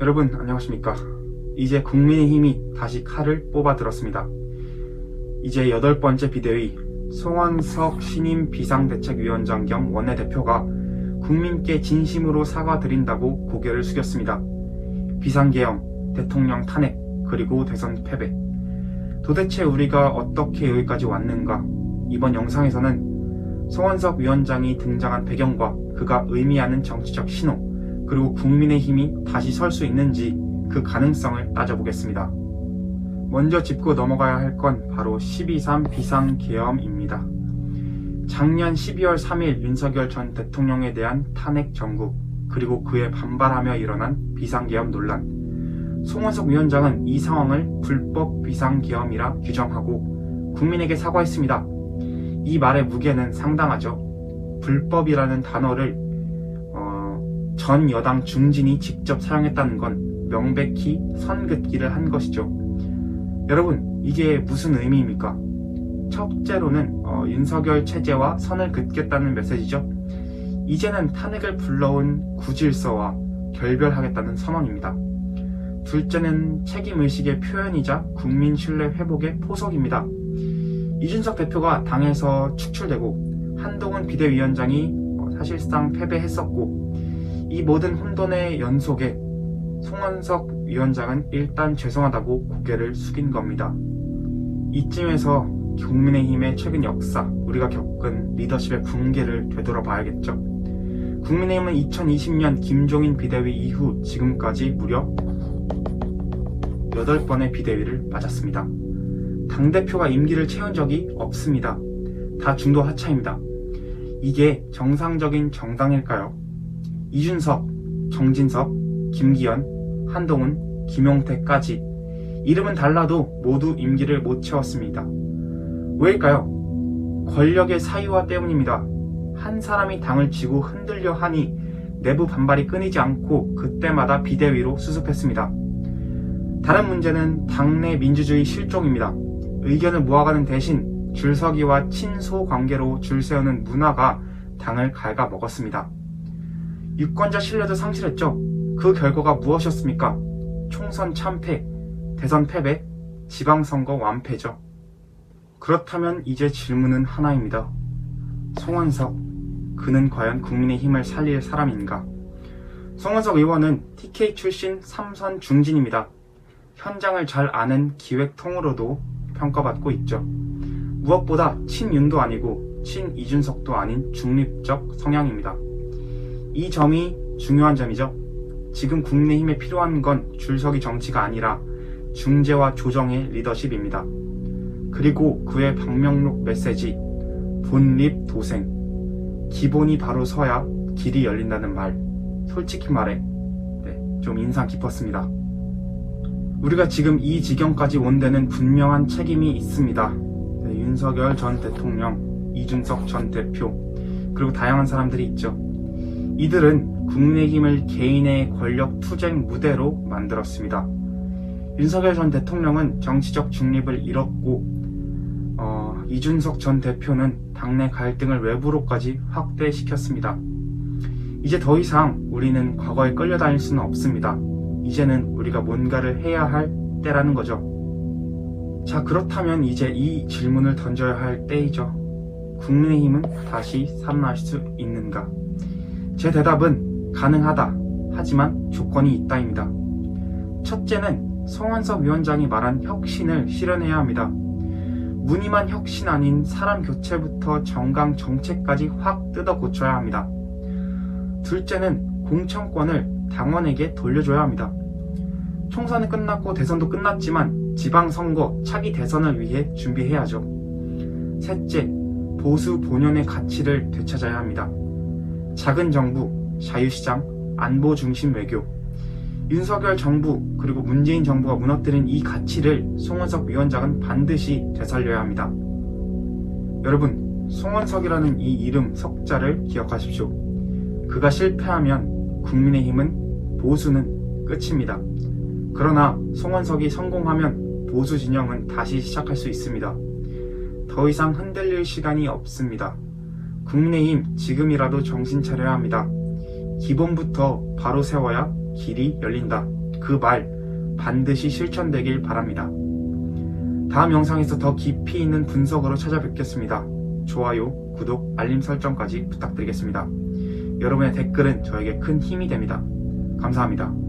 여러분 안녕하십니까? 이제 국민의힘이 다시 칼을 뽑아 들었습니다. 이제 여덟 번째 비대위 송원석 신임 비상대책위원장 겸 원내대표가 국민께 진심으로 사과드린다고 고개를 숙였습니다. 비상계엄, 대통령 탄핵, 그리고 대선 패배. 도대체 우리가 어떻게 여기까지 왔는가? 이번 영상에서는 송원석 위원장이 등장한 배경과 그가 의미하는 정치적 신호 그리고 국민의 힘이 다시 설 수 있는지 그 가능성을 따져보겠습니다. 먼저 짚고 넘어가야 할 건 바로 12.3 비상계엄입니다. 작년 12월 3일 윤석열 전 대통령에 대한 탄핵 정국 그리고 그에 반발하며 일어난 비상계엄 논란 송원석 위원장은 이 상황을 불법 비상계엄이라 규정하고 국민에게 사과했습니다. 이 말의 무게는 상당하죠. 불법이라는 단어를 어, 전 여당 중진이 직접 사용했다는 건 명백히 선긋기를 한 것이죠. 여러분, 이게 무슨 의미입니까? 첫째로는 어, 윤석열 체제와 선을 긋겠다는 메시지죠. 이제는 탄핵을 불러온 구질서와 결별하겠다는 선언입니다. 둘째는 책임의식의 표현이자 국민 신뢰 회복의 포석입니다. 이준석 대표가 당에서 축출되고 한동훈 비대위원장이 어, 사실상 패배했었고 이 모든 혼돈의 연속에 송원석 위원장은 일단 죄송하다고 고개를 숙인 겁니다. 이쯤에서 국민의힘의 최근 역사, 우리가 겪은 리더십의 붕괴를 되돌아봐야겠죠. 국민의힘은 2020년 김종인 비대위 이후 지금까지 무려 8번의 비대위를 맞았습니다. 당대표가 임기를 채운 적이 없습니다. 다 중도 하차입니다. 이게 정상적인 정당일까요? 이준석, 정진석, 김기현, 한동훈, 김용태까지 이름은 달라도 모두 임기를 못 채웠습니다. 왜일까요? 권력의 사유화 때문입니다. 한 사람이 당을 쥐고 흔들려 하니 내부 반발이 끊이지 않고 그때마다 비대위로 수습했습니다. 다른 문제는 당내 민주주의 실종입니다. 의견을 모아가는 대신 줄서기와 친소 관계로 줄 세우는 문화가 당을 갉아먹었습니다. 유권자 신뢰도 상실했죠. 그 결과가 무엇이었습니까? 총선 참패, 대선 패배, 지방선거 완패죠. 그렇다면 이제 질문은 하나입니다. 송원석, 그는 과연 국민의 힘을 살릴 사람인가? 송원석 의원은 TK 출신 삼선 중진입니다. 현장을 잘 아는 기획통으로도 평가받고 있죠. 무엇보다 친윤도 아니고 친이준석도 아닌 중립적 성향입니다. 이 점이 중요한 점이죠. 지금 국민의힘에 필요한 건 줄서기 정치가 아니라 중재와 조정의 리더십입니다. 그리고 그의 방명록 메시지 본립 도생 기본이 바로 서야 길이 열린다는 말 솔직히 말해 네, 좀 인상 깊었습니다. 우리가 지금 이 지경까지 온 데는 분명한 책임이 있습니다. 네, 윤석열 전 대통령, 이준석 전 대표, 그리고 다양한 사람들이 있죠. 이들은 국민의힘을 개인의 권력 투쟁 무대로 만들었습니다. 윤석열 전 대통령은 정치적 중립을 잃었고, 어, 이준석 전 대표는 당내 갈등을 외부로까지 확대시켰습니다. 이제 더 이상 우리는 과거에 끌려다닐 수는 없습니다. 이제는 우리가 뭔가를 해야 할 때라는 거죠. 자, 그렇다면 이제 이 질문을 던져야 할 때이죠. 국민의힘은 다시 살아날 수 있는가? 제 대답은 가능하다. 하지만 조건이 있다입니다. 첫째는 송원석 위원장이 말한 혁신을 실현해야 합니다. 무늬만 혁신 아닌 사람 교체부터 정강 정책까지 확 뜯어 고쳐야 합니다. 둘째는 공천권을 당원에게 돌려줘야 합니다. 총선이 끝났고 대선도 끝났지만 지방선거, 차기 대선을 위해 준비해야죠. 셋째, 보수 본연의 가치를 되찾아야 합니다. 작은 정부, 자유시장, 안보 중심 외교, 윤석열 정부 그리고 문재인 정부가 무너뜨린 이 가치를 송원석 위원장은 반드시 되살려야 합니다. 여러분, 송원석이라는 이 이름 석자를 기억하십시오. 그가 실패하면 국민의힘은 보수는 끝입니다. 그러나 송원석이 성공하면 보수 진영은 다시 시작할 수 있습니다. 더 이상 흔들릴 시간이 없습니다. 국민의힘 지금이라도 정신 차려야 합니다. 기본부터 바로 세워야 길이 열린다. 그 말 반드시 실천되길 바랍니다. 다음 영상에서 더 깊이 있는 분석으로 찾아뵙겠습니다. 좋아요, 구독, 알림 설정까지 부탁드리겠습니다. 여러분의 댓글은 저에게 큰 힘이 됩니다. 감사합니다.